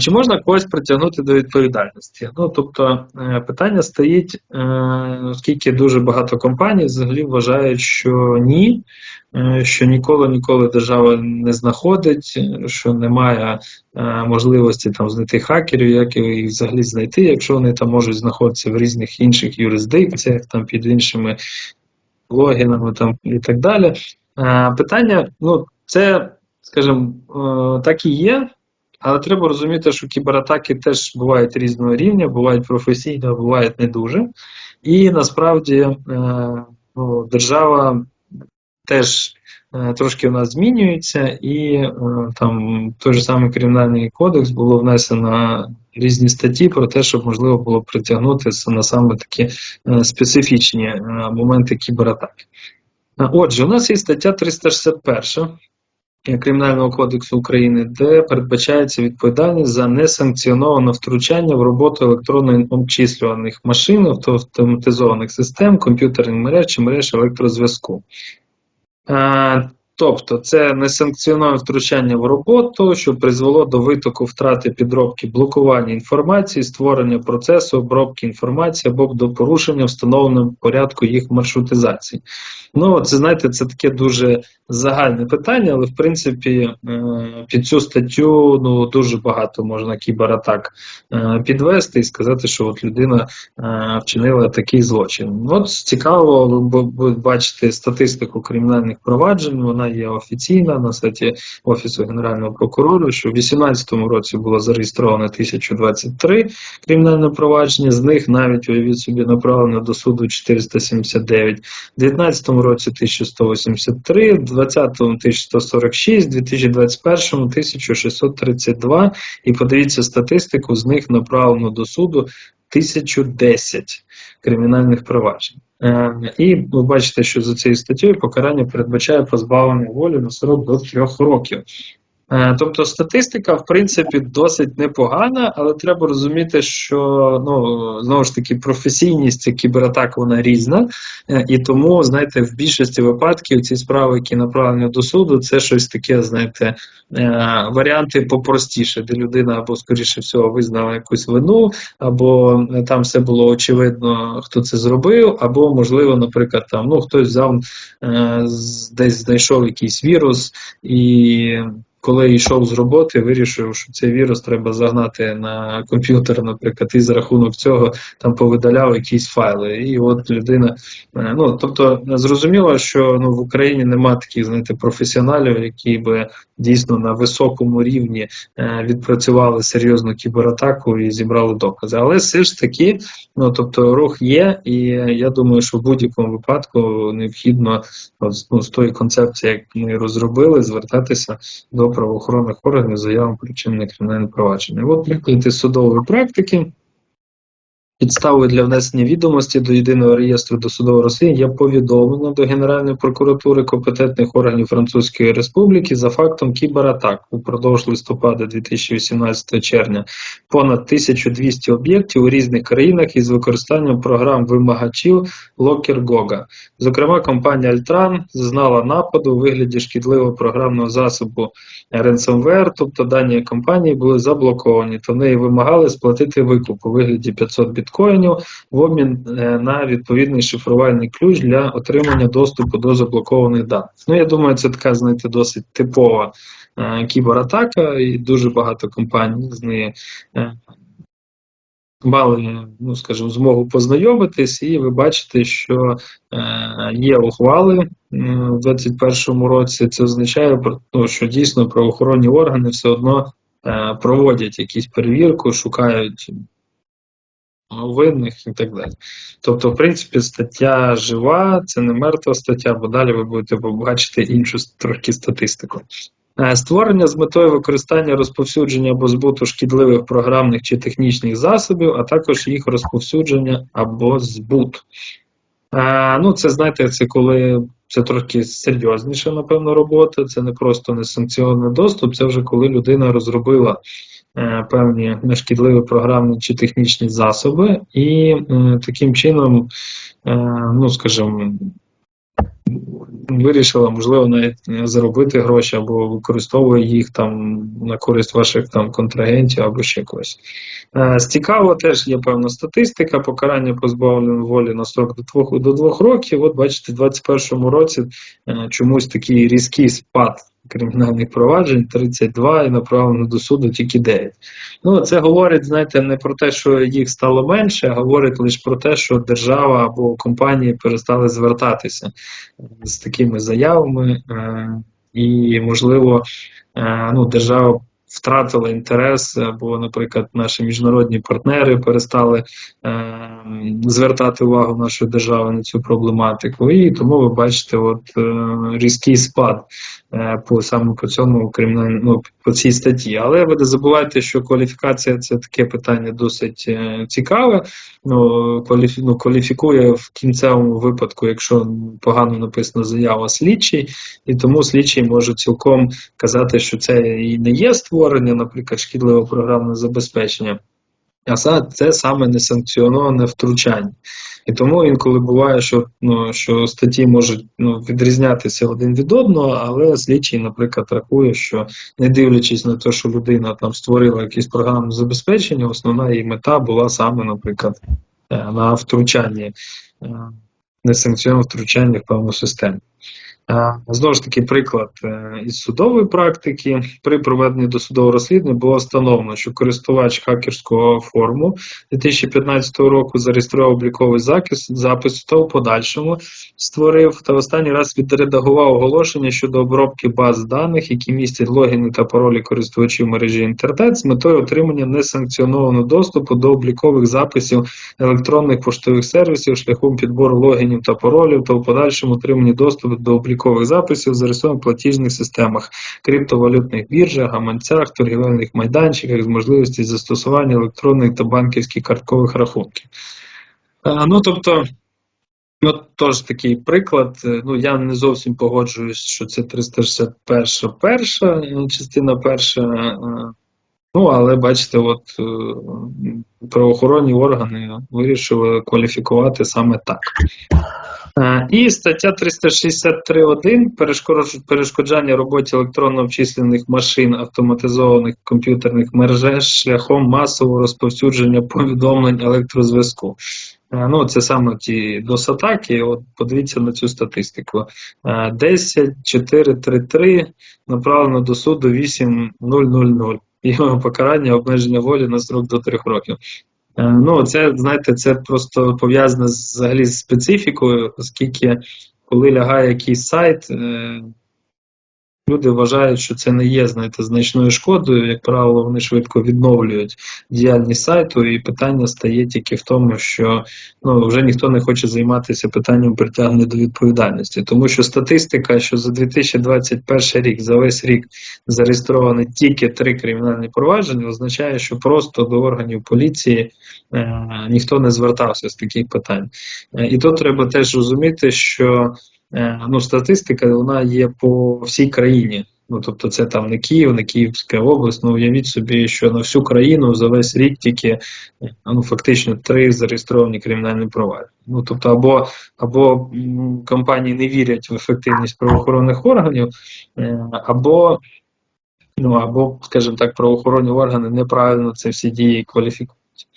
Чи можна когось притягнути до відповідальності? Ну тобто е, питання стоїть, е, оскільки дуже багато компаній взагалі вважають, що ні, е, що ніколи ніколи держава не знаходить, що немає можливості там знайти хакерів, як їх взагалі знайти, якщо вони там можуть знаходитися в різних інших юрисдикціях, там під іншими логінами там і так далі. Питання, ну це, скажімо, так і є. Але треба розуміти, що кібератаки теж бувають різного рівня, бувають професійно, бувають не дуже. І насправді е, ну, держава теж е, трошки в нас змінюється, і е, там той же самий кримінальний кодекс було внесено різні статті про те, щоб можливо було притягнути на саме такі специфічні моменти кібератаки. Отже, у нас є стаття 361 Кримінального кодексу України, де передбачається відповідальність за несанкціоноване втручання в роботу електронно обчислюваних машин, автоматизованих систем, комп'ютерних мереж чи мереж електрозв'язку. Тобто це несанкціоноване втручання в роботу, що призвело до витоку втрати підробки, блокування інформації, створення процесу обробки інформації або до порушення встановленого порядку їх маршрутизації. Ну, це знаєте, це таке дуже загальне питання, але в принципі е, під цю статтю ну дуже багато можна кібератак е, підвести і сказати, що от людина е, вчинила такий злочин. От цікаво, бачити статистику кримінальних проваджень. Вона є офіційна на сайті Офісу Генерального прокурора, що в 2018 році було зареєстровано 1023 кримінальне провадження, з них навіть уявіть собі направлено до суду 479, в 2019 році 1183, в 2020 1146, в 2021 1632 і подивіться статистику, з них направлено до суду 1010 кримінальних проваджень. Е, І ви бачите, що за цією статтєю покарання передбачає позбавлення волі на срок до трьох років. Е, Тобто статистика, в принципі, досить непогана, але треба розуміти, що ну знову ж таки професійність кібератак вона різна, Е, і тому, знаєте, в більшості випадків ці справи, які направлені до суду, це щось таке, знаєте, е, варіанти попростіше, де людина або, скоріше всього, визнала якусь вину, або там все було очевидно, хто це зробив, або, можливо, наприклад, там ну хтось взяв десь знайшов якийсь вірус і коли йшов з роботи, вирішив, що цей вірус треба загнати на комп'ютер, наприклад, і за рахунок цього там повидаляв якісь файли. І от людина, е, ну тобто зрозуміло, що ну в Україні нема таких, знаєте, професіоналів, які би дійсно на високому рівні е, відпрацювали серйозну кібератаку і зібрали докази. Але все ж таки, ну тобто, рух є, і я думаю, що в будь-якому випадку необхідно ну, з тої концепції, як ми розробили, звертатися до правоохоронних органів заявам про вчинення кримінального провадження. От приклади судової практики. Підставою для внесення відомості до єдиного реєстру досудового розслідування є повідомлення до Генеральної прокуратури компетентних органів Французької Республіки за фактом кібератак упродовж листопада 2018 червня понад 1200 об'єктів у різних країнах із використанням програм вимагачів LockerGoga. Зокрема, компанія Altran зазнала нападу у вигляді шкідливого програмного засобу ransomware, тобто дані компанії були заблоковані, то неї вимагали сплатити викуп у вигляді 500 біткоїнів в обмін е, на відповідний шифрувальний ключ для отримання доступу до заблокованих даних. Ну, я думаю, це така, знаєте, досить типова е, кібератака, і дуже багато компаній з нею. е, Мали, ну скажімо, змогу познайомитись, і ви бачите, що є ухвали в 2021 році. Це означає, про- ну, що дійсно правоохоронні органи все одно проводять якісь перевірку, шукають винних і так далі. Тобто, в принципі, стаття жива, це не мертва стаття, бо далі ви будете побачити іншу трохи статистику. Е, Створення з метою використання розповсюдження або збуту шкідливих програмних чи технічних засобів, а також їх розповсюдження або збут. Е, Ну, це знаєте, це коли це трохи серйозніша, напевно, робота. Це не просто несанкціонований доступ, це вже коли людина розробила певні нешкідливі програмні чи технічні засоби, і е, таким чином, е, ну скажімо, вирішила, можливо, навіть е, заробити гроші або використовує їх там на користь ваших там контрагентів або ще когось. Е, З теж є певна статистика, покарання позбавлення волі на строк до двох, до двох років. От бачите, в 2021 році е, чомусь такий різкий спад кримінальних проваджень 32 і направлено до суду тільки 9. Ну, це говорить, знаєте, не про те, що їх стало менше, а говорить лише про те, що держава або компанії перестали звертатися з такими заявами, е, і, можливо, е, ну, держава втратила інтерес, або, наприклад, наші міжнародні партнери перестали е, звертати увагу нашої держави на цю проблематику. І тому ви бачите, от е, різкий спад по саме по цьому кримінальному ну, по цій статті. Але ви не забувайте, що кваліфікація це таке питання досить е, цікаве. Ну, кваліфі, ну, кваліфікує в кінцевому випадку, якщо погано написана заява слідчий, і тому слідчий може цілком казати, що це і не є створення, наприклад, шкідливого програмного забезпечення. А це саме несанкціоноване втручання. І тому інколи буває, що, ну, що статті можуть ну, відрізнятися один від одного, але слідчий, наприклад, рахує, що не дивлячись на те, що людина там створила якесь програмне забезпечення, основна її мета була саме, наприклад, е, на втручанні, е, несанкціоноване втручання в певну систему. Знову ж таки, приклад е, із судової практики. При проведенні досудового розслідування було встановлено, що користувач хакерського форуму 2015 року зареєстрував обліковий запис, запис та в подальшому створив та останній раз відредагував оголошення щодо обробки баз даних, які містять логіни та паролі користувачів мережі інтернет з метою отримання несанкціонованого доступу до облікових записів електронних поштових сервісів шляхом підбору логінів та паролів та в подальшому отримання доступу до облікових записів зареєстрованих в платіжних системах, криптовалютних біржах, гаманцях, торгівельних майданчиках з можливістю застосування електронних та банківських карткових рахунків. Е, Ну, тобто, ну, теж такий приклад. Е, Ну, я не зовсім погоджуюсь, що це 361 перша е, частина перша. Ну, але бачите, от правоохоронні органи вирішили кваліфікувати саме так. Е, І стаття 363.1 перешкоджання роботі електронно-обчислених машин автоматизованих комп'ютерних мереж шляхом масового розповсюдження повідомлень електрозв'язку. Е, Ну, це саме ті DOS-атаки. От подивіться на цю статистику. Е, 10, 4, 3, 3 направлено до суду 8.000. Його покарання обмеження волі на срок до 3 років. Е, Ну, це, знаєте, це просто пов'язане з- взагалі з специфікою, оскільки коли лягає якийсь сайт, е, люди вважають, що це не є, знаєте, значною шкодою. Як правило, вони швидко відновлюють діяльність сайту, і питання стає тільки в тому, що ну, вже ніхто не хоче займатися питанням притягнення до відповідальності. Тому що статистика, що за 2021 рік, за весь рік зареєстровані тільки три кримінальні провадження, означає, що просто до органів поліції е, ніхто не звертався з таких питань. Е, і тут треба теж розуміти, що ну, статистика вона є по всій країні. Ну, тобто це там не Київ, не Київська область. Ну уявіть собі, що на всю країну за весь рік тільки е, ну, фактично три зареєстровані кримінальні провадження. Ну тобто, або, або компанії не вірять в ефективність правоохоронних органів, е, або Ну або, скажімо так, правоохоронні органи неправильно це всі дії кваліфікують.